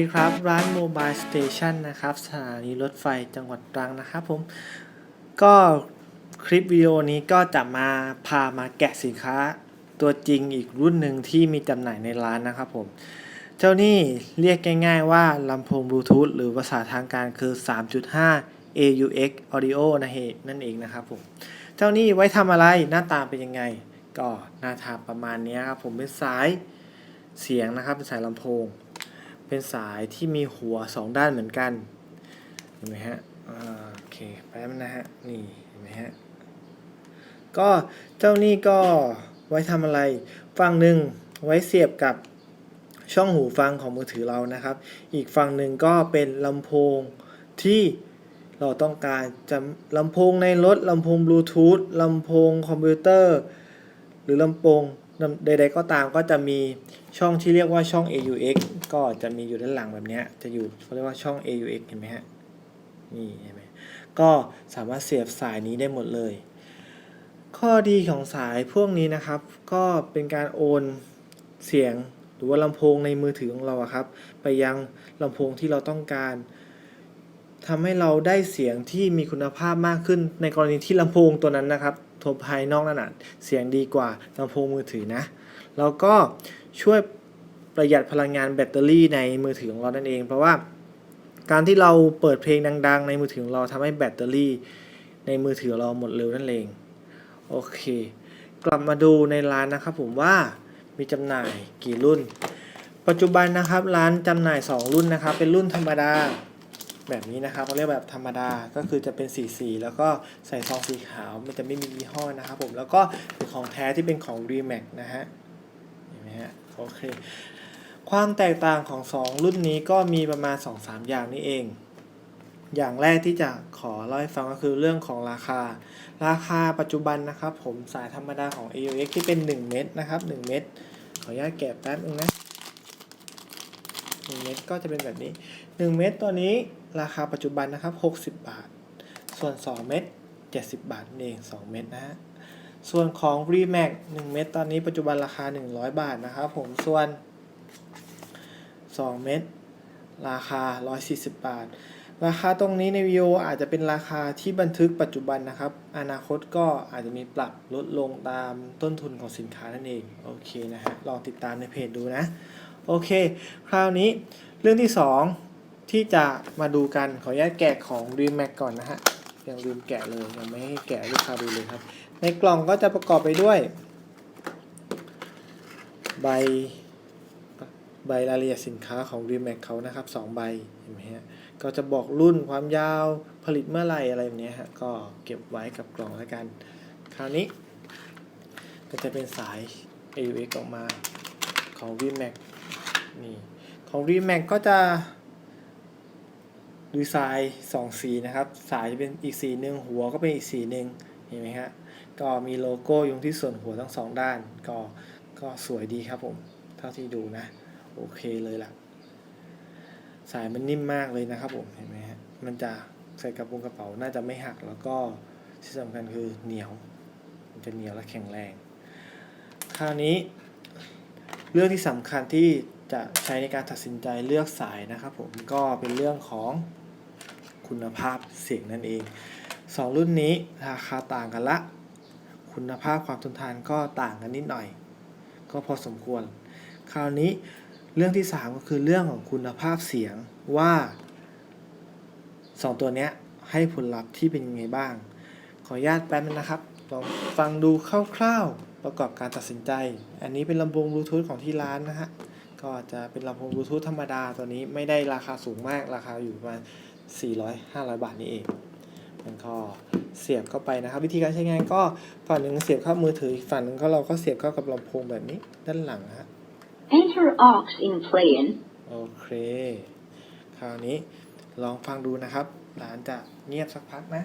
ดีครับร้านโมบายสเตชันนะครับสถานีรถไฟจังหวัดตรังนะครับผม ก็คลิปวิดีโอนี้ก็จะมาพามาแกะสินค้า ตัวจริงอีกรุ่นหนึ่งที่มีจำหน่ายในร้านนะครับผม เจ้านี่เรียกง่ายๆว่าลำโพงบลูทูธหรือภาษาทางการคือ 3.5 AUX Audio นะเฮนั่นเองนะครับผม เจ้านี่ไว้ทำอะไรหน้าตาเป็นยังไง ก็หน้าตาประมาณนี้ครับผมเป็นสายเสียงนะครับเป็นสายลำโพง เป็นสายที่มีหัวสองด้านเหมือนกัน เห็นไหมฮะอ่าโอเคแป๊บนะฮะ นี่เห็นไหมฮะ ก็เจ้านี่ก็ไว้ทำอะไร ฝั่งหนึ่งไว้เสียบกับช่องหูฟังของมือถือเรานะครับ อีกฝั่งหนึ่งก็เป็นลำโพงที่เราต้องการจะลำโพงในรถลำโพงบลูทูธลำโพงคอมพิวเตอร์ หรือลำโพง ใดๆก็ตามก็จะมีช่องที่เรียกว่าช่อง AUX ก็จะมีอยู่ด้านหลังแบบนี้จะอยู่เขาเรียกว่าช่อง AUX เห็นไหมฮะนี่เห็นไหมก็สามารถเสียบสายนี้ได้หมดเลย ข้อดีของสายพวกนี้นะครับ ก็เป็นการโอนเสียงหรือว่าลำโพงในมือถือของเราครับ ไปยังลำโพงที่เราต้องการทำให้เราได้เสียงที่มีคุณภาพมากขึ้นในกรณีที่ลำโพงตัวนั้นนะครับ ตัวภายนอกนั่นนะเสียงดีกว่าลำโพงมือถือนะ แล้วก็ช่วยประหยัดพลังงานแบตเตอรี่ในมือถือของเรานั่นเอง เพราะว่าการที่เราเปิดเพลงดัง ๆ ในมือถือของเราทำให้แบตเตอรี่ในมือถือเราหมดเร็วนั่นเอง โอเค กลับมาดูในร้านนะครับผมว่ามีจำหน่ายกี่รุ่น ปัจจุบันนะครับร้านจำหน่าย 2 รุ่นนะครับ เป็นรุ่นธรรมดา แบบนี้นะครับเขาเรียกแบบธรรมดาก็คือจะเป็นสีสีแล้วก็ใส่ซองสีขาวมันจะไม่มียี่ห้อนะครับผมแล้วก็เป็นของแท้ที่เป็นของ r e m a x นะฮะเห็นไหมฮะโอเคความแตกต่างของ 2 รุ่นนี้ก็มีประมาณ 2-3 อย่างนี่เอง อย่างแรกที่จะขอเล่าให้ฟังก็คือเรื่องของราคา ราคาปัจจุบันนะครับผมสายธรรมดาของ AUX ที่เป็น 1 เม็ดนะครับ 1 เม็ดขออนุญาตแกะแป๊บนึงนะ1เม็ดก็จะเป็นแบบนี้ 1 เม็ดตัวนี้ ราคาปัจจุบันนะครับ 60 บาท ส่วน 2 เม็ด70 บาทเอง 2 เม็ดนะฮะ ส่วนของ Remax 1 เม็ดตอนนี้ปัจจุบันราคา 100 บาทนะครับผม ส่วน 2 เม็ดราคา 140 บาท ราคาตรงนี้ในวิดีโออาจจะเป็นราคาที่บันทึกปัจจุบันนะครับ อนาคตก็อาจจะมีปรับลดลงตามต้นทุนของสินค้านั่นเอง โอเคนะฮะ ลองติดตามในเพจดูนะ โอเค คราวนี้เรื่องที่ 2 ที่จะมาดูกันขออนุญาตแกะของ d r e a m m a c ก่อนนะฮะยังลืมแกะเลยยังไม่ให้แก้ลูกค้าดูเลยครับ ในกล่องก็จะประกอบไปด้วย ใบใบรายละเอียดสินค้าของ d r e a m m a c เขานะครับ2ใบเห็นไหมฮะก็จะบอกรุ่นความยาวผลิตเมื่อไหร่อะไรแบบนี้ฮะก็เก็บไว้กับกล่องแล้วกัน คราวนี้ ก็จะเป็นสาย AUX ออกมาของ v m a x นี่ของ v m a x ก็จะ ดีไซน์สองสีนะครับ สายจะเป็นอีกสีหนึ่งหัวก็เป็นอีกสีหนึ่งเห็นไหมฮะก็มีโลโก้อยู่ที่ส่วนหัวทั้งสองด้าน ก็ก็สวยดีครับผมเท่าที่ดูนะ โอเคเลยล่ะ สายมันนิ่มมากเลยนะครับผมเห็นไหมฮะมันจะใส่กระปรงกระเป๋าน่าจะไม่หักแล้วก็ที่สำคัญคือเหนียวมันจะเหนียวและแข็งแรง คราวนี้ เรื่องที่สำคัญที่จะใช้ในการตัดสินใจเลือกสายนะครับผมก็เป็นเรื่องของ คุณภาพเสียงนั่นเองสองรุ่นนี้ราคาต่างกันละ คุณภาพความทนทานก็ต่างกันนิดหน่อย ก็พอสมควร คราวนี้เรื่องที่ 3 ก็คือเรื่องของคุณภาพเสียงว่า 2 ตัวนี้ให้ผลลัพธ์ที่เป็นยังไงบ้าง ขออนุญาตแป๊บนึงนะครับลองฟังดูคร่าวๆประกอบการตัดสินใจ อันนี้เป็นลำโพงบลูทูธของที่ร้านนะฮะ ก็จะเป็นลำโพงบลูทูธธรรมดาตัวนี้ไม่ได้ราคาสูงมากราคาอยู่ประมาณ 400-500 บาทนี่เองมันก็เสียบเข้าไปนะครับ วิธีการใช้งานก็ฝั่งหนึ่งเสียบเข้ามือถืออีกฝั่งหนึ่งก็เราก็เสียบเข้ากับลำโพงแบบนี้ด้านหลังนะฮะ Enter aux in playing. โอเค คราวนี้ลองฟังดูนะครับร้านจะเงียบสักพักนะ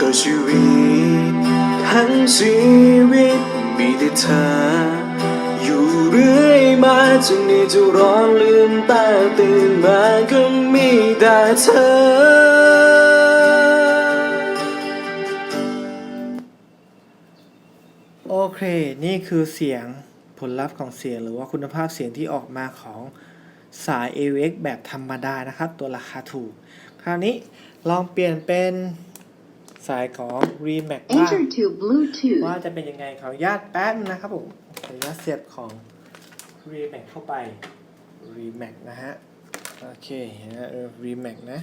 ก็ชีวิตทั้งชีวิตมีแต่เธอ อยู่เรื่อยมาจนนี้จะร้อนลืมตาตื่นมาก็มีแต่เธอโอเค นี่คือเสียงผลลัพธ์ของเสียงหรือว่าคุณภาพเสียงที่ออกมาของสาย AVX แบบธรรมดานะครับ ตัวราคาถูก คราวนี้ลองเปลี่ยนเป็น สายของ Remax บ้าง Enter to Bluetooth. ว่าจะเป็นยังไงขออนุญาตแป๊บนึงนะครับผมขออนุญาตเสียบของ Remax เข้าไป Remax นะฮะ โอเคนะเออ Remax นะ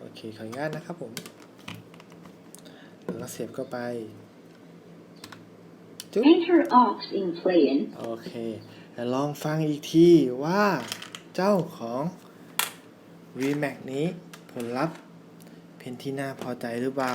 โอเคขออนุญาตนะครับผมแล้วก็เสียบเข้าไปจุ๊บ Enter aux in playing. โอเคแล้วลองฟังอีกทีว่าเจ้าของ Remax นี้ผลลัพธ์เป็นที่น่าพอใจหรือเปล่า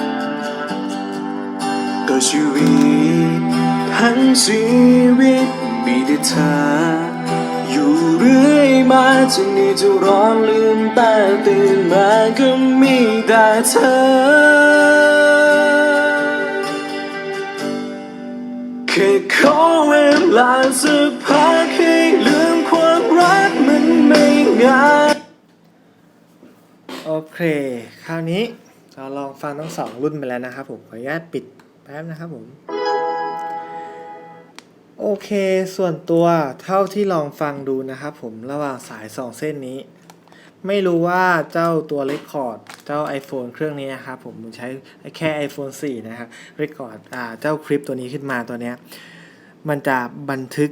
ก็ชีวิต ทั้งชีวิตมีแต่เธอ อยู่เรื่อยมาจนนี้จะร้อนลืมตาตื่นมาก็มีแต่เธอแค่ขอเวลาสักพักให้ลืมความรักมันไม่ง่ายโอเค คราวนี้เราลองฟังทั้งสองรุ่นไปแล้วนะครับผม ขออนุญาตปิด แป๊บนะครับผม โอเค ส่วนตัวเท่าที่ลองฟังดูนะครับผมระหว่างสายสองเส้นนี้ ไม่รู้ว่าเจ้าตัวเรคคอร์ดเจ้า iPhone เครื่องนี้นะครับผมผมใช้แค่ iPhone 4 นะครับเรคคอร์ดเจ้าคลิปตัวนี้ขึ้นมาตัวเนี้ยมันจะบันทึก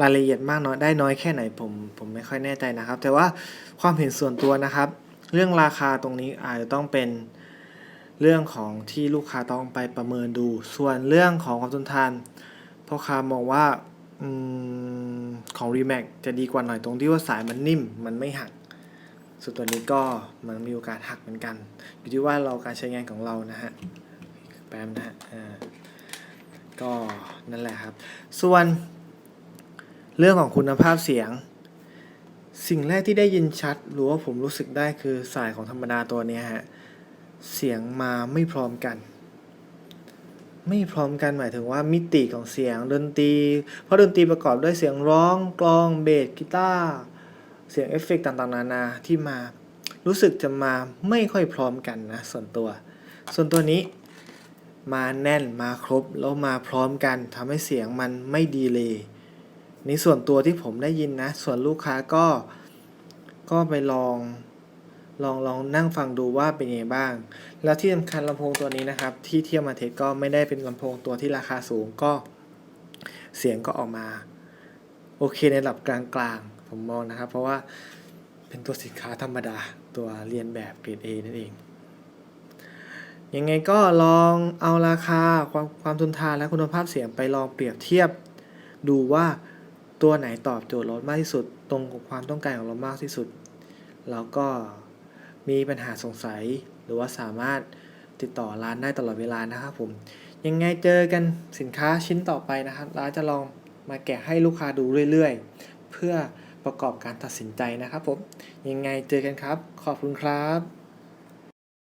รายละเอียดมากน้อยได้น้อยแค่ไหนผมผมไม่ค่อยแน่ใจนะครับ แต่ว่าความเห็นส่วนตัวนะครับ เรื่องราคาตรงนี้อาจจะต้องเป็น เรื่องของที่ลูกค้าต้องไปประเมินดู ส่วนเรื่องของความทนทานพ่อค้ามองว่าอของ Remax จะดีกว่าหน่อยตรงที่ว่าสายมันนิ่มมันไม่หัก ส่วนตัวนี้ก็มันมีโอกาสหักเหมือนกัน อยู่ที่ว่าเราการใช้งานของเรานะฮะ แป๊บนะฮะก็นั่นแหละครับ ส่วน เรื่องของคุณภาพเสียง สิ่งแรกที่ได้ยินชัด หรือว่าผมรู้สึกได้คือสายของธรรมดาตัวนี้ฮะ เสียงมาไม่พร้อมกัน ไม่พร้อมกันหมายถึงว่ามิติของเสียงดนตรี เพราะดนตรีประกอบด้วยเสียงร้องกลองเบสกีตาร์เสียงเอฟเฟกต์ต่างๆ นานาที่มา รู้สึกจะมาไม่ค่อยพร้อมกันนะส่วนตัว ส่วนตัวนี้มาแน่นมาครบแล้วมาพร้อมกันทำให้เสียงมันไม่ดีเลยในส่วนตัวที่ผมได้ยินนะ ส่วนลูกค้าก็ก็ไปลอง ลองลองนั่งฟังดูว่าเป็นยังไงบ้าง แล้วที่สำคัญลำโพงตัวนี้นะครับ ที่เทียบมาเทสก็ไม่ได้เป็นลำโพงตัวที่ราคาสูงก็เสียงก็ออกมา โอเคในระดับกลางๆ ผมมองนะครับ เพราะว่าเป็นตัวสินค้าธรรมดาตัวเรียนแบบเกรด A นั่นเองยังไงก็ลองเอาราคาความความทนทานและคุณภาพเสียงไปลองเปรียบเทียบ ดูว่าตัวไหนตอบโจทย์เรามากที่สุด ตรงกับความต้องการของเรามากที่สุด แล้วก็ มีปัญหาสงสัย หรือว่าสามารถติดต่อร้านได้ตลอดเวลานะครับผม ยังไงเจอกันสินค้าชิ้นต่อไปนะครับ ร้านจะลองมาแกะให้ลูกค้าดูเรื่อยๆ เพื่อประกอบการตัดสินใจนะครับผม ยังไงเจอกันครับ ขอบคุณครับ